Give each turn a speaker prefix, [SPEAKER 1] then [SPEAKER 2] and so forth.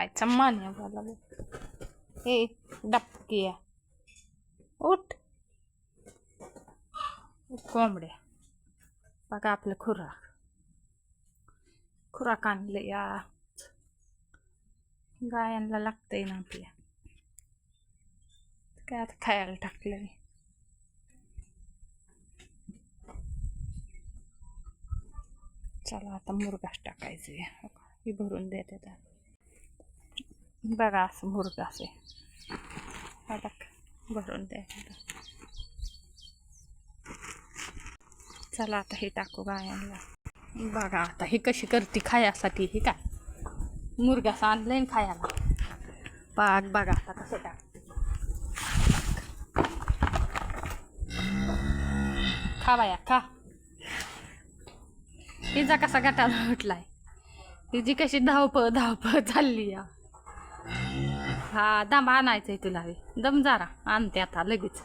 [SPEAKER 1] खायचा मान्य झाला बघ ए डपकी उठ. कोंबड्या बघा आपलं खुराक खुराक आणलं या. गायांना लागतंय ना आपल्या काय आता खायला टाकलंय चला आता मुरगास टाकायचं. आहे ही भरून देते त्या बघा असं मुरगास आहे टाक भरून द्या चला आता हे टाकू गायांना बघा आता हे कशी करते खायासाठी ही काय मुरगास आणलंय ना खायला पाक बघा आता कसं टाकते खा बाया खा हिचा कसा गटाला उठलाय तिची कशी धावपळ धावपळ चालली या हा दम आणायचंय तुला दम जरा आणते आता लगेच.